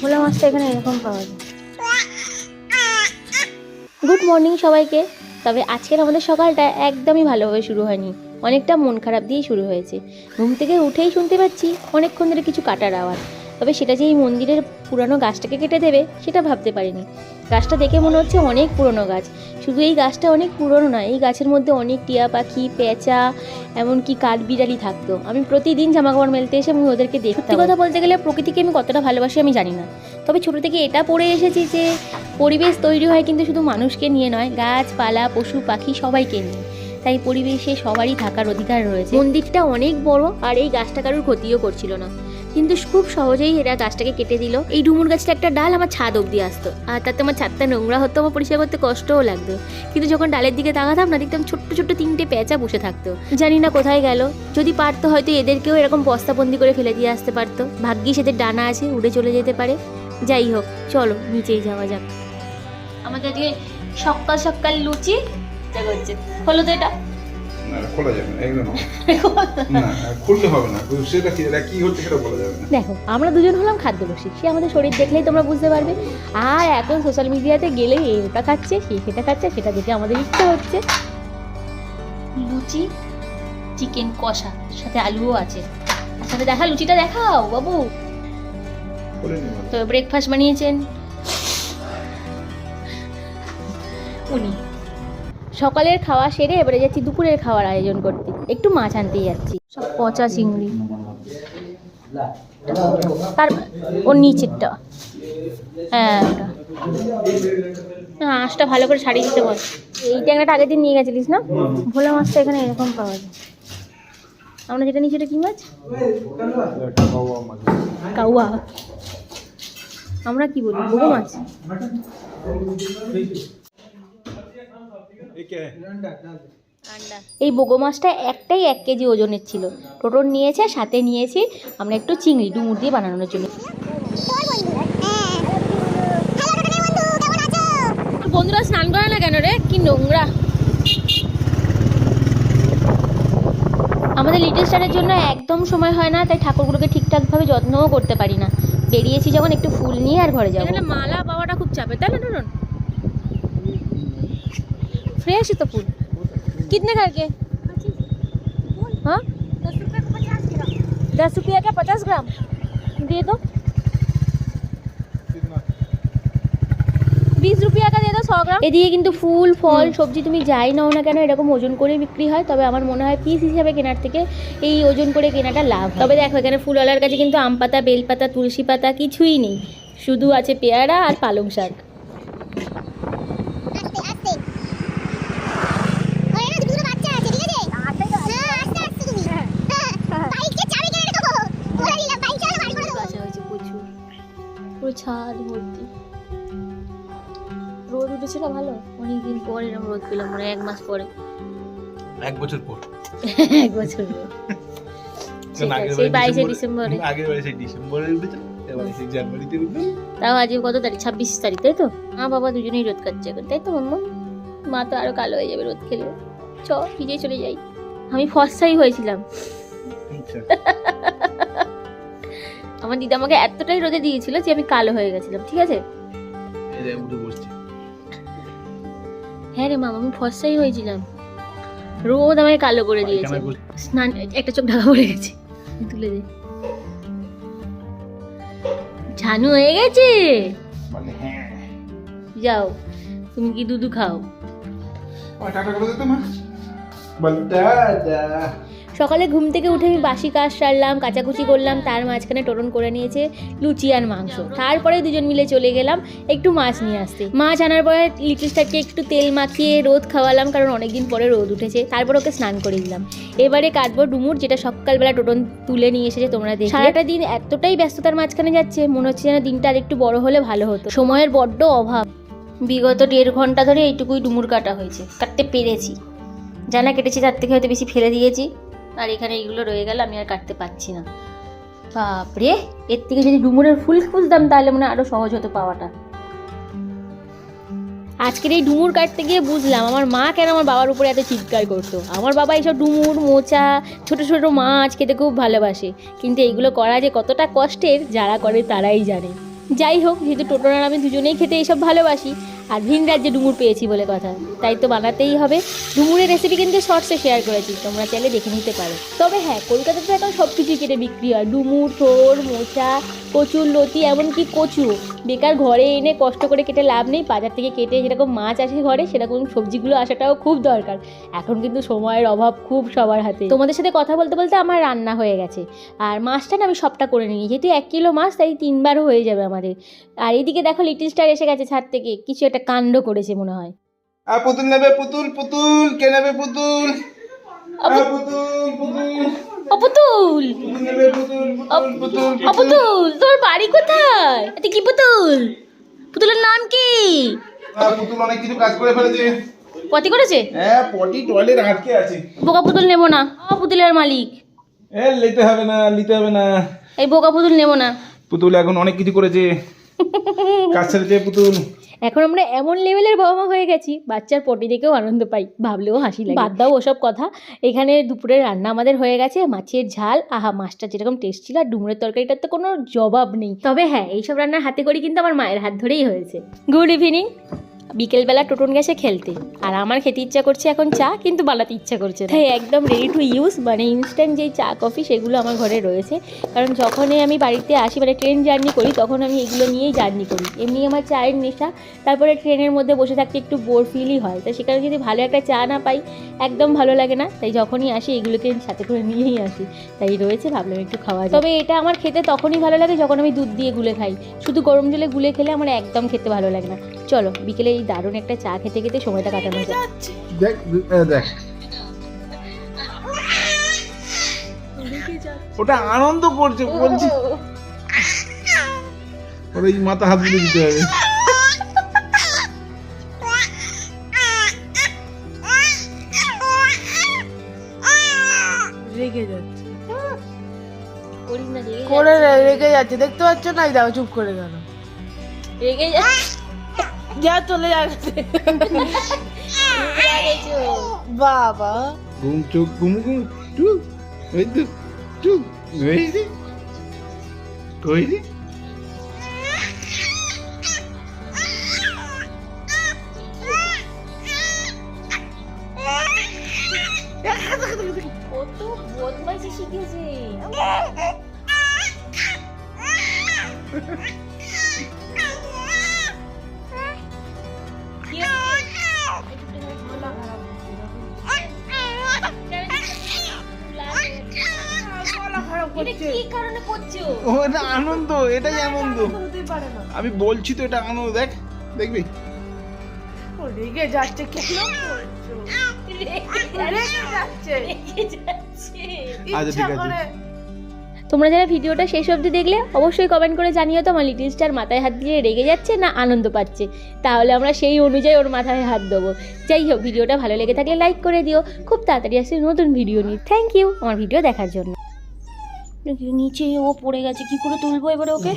ভোলা মাছটা এখানে এরকম পাওয়া যায়। গুড মর্নিং সবাইকে। তবে আজকের আমাদের সকালটা একদমই ভালোভাবে শুরু হয়নি। অনেকটা মন খারাপ দিয়েই শুরু হয়েছে। ঘুম থেকে উঠেই শুনতে পাচ্ছি অনেকক্ষণ ধরে কিছু কাটার আওয়াজ। তবে সেটা যে এই মন্দিরের পুরানো গাছটাকে কেটে দেবে সেটা ভাবতে পারিনি। গাছটা দেখে মনে হচ্ছে অনেক পুরনো গাছ। শুধু এই গাছটা অনেক পুরনো নয় এই গাছের মধ্যে অনেক টিয়া পাখি পেঁচা এমনকি কাঠবিড়ালি থাকতো। আমি প্রতিদিন জামাকাপড় মেলতে এসে আমি ওদেরকে দেখতাম। সত্যি কথা বলতে গেলে প্রকৃতিকে আমি কতটা ভালোবাসি আমি জানি না। তবে ছোটো থেকে এটা পড়ে এসেছি যে পরিবেশ তৈরি হয় কিন্তু শুধু মানুষকে নিয়ে নয় গাছপালা পশু পাখি সবাইকে নিয়ে। তাই পরিবেশে সবারই থাকার অধিকার রয়েছে। মন্দিরটা অনেক বড় আর এই গাছটা কারোর ক্ষতিও করছিল না। কিন্তু খুব সহজেই এরা গাছটাকে কেটে দিল। এই ডুমুর গাছটা একটা ডাল আমার ছাদ অব্দি আসতো। আর তাতে আমার ছাদটা নোংরা হতো, আমার পরিষ্কার করতে কষ্টও লাগতো। কিন্তু যখন ডালের দিকে তাকাতাম, না দেখতাম ছোট্ট ছোট্ট তিনটে পেঁচা বসে থাকতো। জানি না কোথায় গেল। যদি পারতো, হয়তো এদেরকেও এরকম বস্তাবন্দি করে ফেলে দিয়ে আসতে পারতো। ভাগ্যিস এদের ডানা আছে, উড়ে চলে যেতে পারে। যাই হোক, চলো, নিচেই যাওয়া যাক। আমাদের আজকে সকাল সকাল লুচি হলো তো এটা? না খোলা যাবে না একদম না। খুলতে হবে না সেটা কি এটা কি হচ্ছে সেটা বলা যাবে না। দেখো আমরা দুজন হলাম খাদ্য সে আমাদের শরীর দেখলেই তোমরা বুঝতে পারবে। আর এখন সোশ্যাল মিডিয়াতে গেলেই এই ওটা খাচ্ছে সেই সেটা খাচ্ছে সেটা দেখে আমাদের ইচ্ছে হচ্ছে। লুচি চিকেন কষা সাথে আলুও আছে। সাথে দেখা লুচিটা দেখাও বাবু। তো ব্রেকফাস্ট বানিয়েছেন। উনি। সকালের খাওয়া সেরে এবারে যাচ্ছি দুপুরের খাওয়ার আয়োজন করতে। একটু মাছ আনতে যাচ্ছি। সব পচা চিংড়ি। তার ওর নিচেরটা। হ্যাঁ ওটা। আঁশটা ভালো করে ছাড়িয়ে দিতে বল। এই ট্যাংরাটা আগের দিন নিয়ে গেছিলিস না? ভোলা মাছটা এখানে এরকম পাওয়া যায়। আমরা যেটা নিচ্ছি ওটা কি মাছ? কাউয়া। আমরা কি বলি? বুগো মাছ। এই বোগো মাছটা একটাই এক কেজি ওজনের ছিল। টোটোর নিয়েছে সাথে নিয়েছি। আমরা একটু চিংড়ি ডুমুর দিয়ে বানানোর জন্য। বন্ধুরা স্নান করে না কেন রে? কি নোংরা। আমাদের লিটল স্টারের জন্য একদম সময় হয় না তাই ঠাকুরগুলোকে ঠিকঠাকভাবে যত্নও করতে পারি না। বেরিয়েছি যখন একটু ফুল নিয়ে আর ঘরে যাব। এখানে মালা পাওয়াটা খুব চাপে তাই না फ्रेश है तो फूल कितने घर के हाँ दस रुपया का पचास ग्राम दे दो বিশ রুপিয়া কা দিয়ে দাও শ গ্রাম এদিকে কিন্তু ফুল ফল সবজি তুমি যাই নাও না কেন এরকম ওজন করে বিক্রি হয় তবে আমার মনে হয় পিস হিসাবে কেনার থেকে এই ওজন করে কেনাটা লাভ তবে দেখো এখানে ফুলওয়ালার কাছে কিন্তু আম পাতা বেল পাতা তুলসী পাতা কিছুই নেই শুধু আছে পেয়ারা আর পালং শাক ছাদ ভর্তি রোদ উঠেছে না ভালো? অনেকদিন পর এরকম রোদ পেলাম মানে এক মাস পরে। এক বছর পর। এক বছর পর। সেই বাইশে ডিসেম্বরে আগের বারে সেই ডিসেম্বরে উঠেছিল জানুয়ারিতে উঠবে তাও আজকে কত তারিখ? ছাব্বিশ তারিখ তাই তো? মা বাবা দুজনেই রোদ খাচ্ছে এখন তাই তো মাম্মা মা তো আরও কালো হয়ে যাবে রোদ খেলে। চ চলে যাই। আমি ফর্সাই হয়েছিলাম। আচ্ছা। আমার দিদা আমাকে এতটাই রোদে দিয়েছিল যে আমি কালো হয়ে গেছিলাম ঠিক আছে? হ্যাঁ রে মামা আমি ফর্সাই হয়েছিলাম। রোদ আমাকে কালো করে দিয়েছে। স্নান একটা চোখ ঢাকা পড়ে গেছে। তুলে দে ঝানু হয়ে গেছে? হ্যাঁ। যাও তুমি কি দুধু খাও? টাটা করে মা। বল টাটা। সকালে ঘুম থেকে উঠে আমি বাসি কাজ সারলাম, কাচাকুচি করলাম, তার মাঝখানে টোরন করে নিয়েছে লুচি আর মাংস। তারপরে দুজন মিলে চলে গেলাম একটু মাছ নিয়ে আসতে। মাছ আনার পরে লিটল একটু তেল মাখিয়ে রোদ খাওয়ালাম, কারণ অনেকদিন পরে রোদ উঠেছে। তারপর ওকে স্নান করে দিলাম এবারে কাটবো ডুমুর, যেটা সকালবেলা টোটন তুলে নিয়ে এসেছে, তোমরা দেখে সারাটা দিন এতটাই ব্যস্ততার মাঝখানে যাচ্ছে, মনে হচ্ছে যেন দিনটা আর একটু বড় হলে ভালো হতো। সময়ের বড্ড অভাব। বিগত দেড় ঘণ্টা ধরে এইটুকুই ডুমুর কাটা হয়েছে। কাটতে পেরেছি। জানা কেটেছি তার থেকে হয়তো বেশি ফেলে দিয়েছি। আর এখানে এইগুলো রয়ে গেল, আমি আর কাটতে পারছি না। বাপরে, এর থেকে যদি ডুমুরের ফুল খুঁজতাম তাহলে মনে হয় আরও সহজ হতো পাওয়াটা। আজকের এই ডুমুর কাটতে গিয়ে বুঝলাম, আমার মা কেন আমার বাবার উপরে এত চিৎকার করতো? আমার বাবা এইসব ডুমুর, মোচা, ছোট ছোট মাছ খেতে খুব ভালোবাসে। কিন্তু এইগুলো করা যে কতটা কষ্টের, যারা করে তারাই জানে। যাই হোক, যেহেতু টোটোর আর আমি দুজনেই খেতে এইসব ভালোবাসি আর ভিন রাজ্যে ডুমুর পেয়েছি বলে কথা। তাই তো বানাতেই হবে। ডুমুরের রেসিপি কিন্তু শর্টসে শেয়ার করেছি। তোমরা চাইলে দেখে নিতে পারো। তবে হ্যাঁ কলকাতাতে তো এখন সব কিছুই কেটে বিক্রি হয়। ডুমুর, থোর, মোচা, কচুর লতি, এমনকি কচু। বেকার ঘরে এনে কষ্ট করে কেটে লাভ নেই। বাজার থেকে কেটে যেরকম মাছ আসে ঘরে, সেরকম সবজিগুলো আসাটাও খুব দরকার। এখন কিন্তু সময়ের অভাব খুব সবার হাতে। তোমাদের সাথে কথা বলতে বলতে আমার রান্না হয়ে গেছে। আর মাছটা না আমি সবটা করে নিই। যেহেতু এক কিলো মাছ, তাই তিনবারও হয়ে যাবে আমাদের। আর এইদিকে দেখো লিটিল স্টার এসে গেছে ছাদ থেকে। কিছু একটা কাণ্ড করেছে মনে হয়। আর পুতুল নেবে পুতুল পুতুল কে নেবে পুতুল? পুতুল পুতুল। অপুতুল! অপুতুল তোমার বাড়ি কোথায়? এটা কি পুতুল? পুতুলের নাম কি? পুতুল অনেক কিছু কাজ করে ফেলেছে। পতি করেছে? হ্যাঁ পটি টয়লেট আটকে আছে। বোকা পুতুল নেব না। ও পুতুলের মালিক। এ নিতে হবে না নিতে হবে না। এই বোকা পুতুল নেব না। পুতুল এখন অনেক কিছু করেছে। কাজ ছেড়েছে পুতুল। এখন আমরা এমন লেভেলের বাবা মা হয়ে গেছি বাচ্চার পটি দেখেও আনন্দ পাই ভাবলেও হাসি লাগে। বাদ দাও ওসব কথা। এখানে দুপুরে রান্না আমাদের হয়ে গেছে মাছের ঝাল আহা মাছটা যেরকম টেস্ট ছিল আর ডুমুরের তরকারিটার তো কোনো জবাব নেই। তবে হ্যাঁ এইসব রান্নার হাতে করি কিন্তু আমার মায়ের হাত ধরেই হয়েছে। গুড ইভিনিং বিকেলবেলা টোটন গেছে খেলতে। আর আমার খেতে ইচ্ছা করছে এখন চা, কিন্তু বানাতে ইচ্ছা করছে তাই একদম রেডি টু ইউজ মানে ইনস্ট্যান্ট যেই চা কফি সেগুলো আমার ঘরে রয়েছে। কারণ যখনই আমি বাড়িতে আসি মানে ট্রেন জার্নি করি, তখন আমি এগুলো নিয়েই জার্নি করি। এমনি আমার চায়ের নেশা, তারপরে ট্রেনের মধ্যে বসে থাকতে একটু বোর ফিলই হয়। তাই সেখানে যদি ভালো একটা চা না পাই, একদম ভালো লাগে না। তাই যখনই আসি, এগুলোকে সাথে করে নিয়েই আসি। তাই রয়েছে, ভাবলাম একটু খাওয়া তবে এটা আমার খেতে তখনই ভালো লাগে যখন আমি দুধ দিয়ে গুলে খাই। শুধু গরম জলে গুলে খেলে আমার একদম খেতে ভালো লাগে না। চলো বিকেলে এই দারুণ একটা চা খেতে খেতে সময়টা কাটানো যায় দেখ দেখ। ওটা আনন্দ করছে বলছি। ওর এই মাথা হাত দিয়ে দিতে হবে। রেগে যাচ্ছে। করিস না রেগে করে রেগে যাচ্ছে। দেখতে পাচ্ছ না? দাও চুপ করে গেল। রেগে যাচ্ছে। যা চলে যাচ্ছে বাবা ঘুম চোখ ঘুম ঘুম চুপ ওই তো যে ওই যে কত বদমাইশি শিখেছে কি কারণে করছ? ও এটা আনন্দ এটাই আনন্দ। হতেই পারে না। আমি বলছি তো এটা আনন্দ দেখ দেখবি? ও রেগে যাচ্ছে কেন করছ? রেগে যাচ্ছে। রেগে যাচ্ছে। আচ্ছা, ঠিক আছে। তোমরা যারা ভিডিওটা শেষ অবধি দেখলে অবশ্যই কমেন্ট করে জানিও তো আমার লিটিল স্টার মাথায় হাত দিয়ে রেগে যাচ্ছে না আনন্দ পাচ্ছে। তাহলে আমরা সেই অনুযায়ী ওর মাথায় হাত দেবো। যাই হোক ভিডিওটা ভালো লেগে থাকলে লাইক করে দিও। খুব তাড়াতাড়ি আসছে নতুন ভিডিও নিয়ে। থ্যাংক ইউ আমার ভিডিও দেখার জন্য। নিচে ও পড়ে গেছে। কি করে তুলবো এবারে ওকে?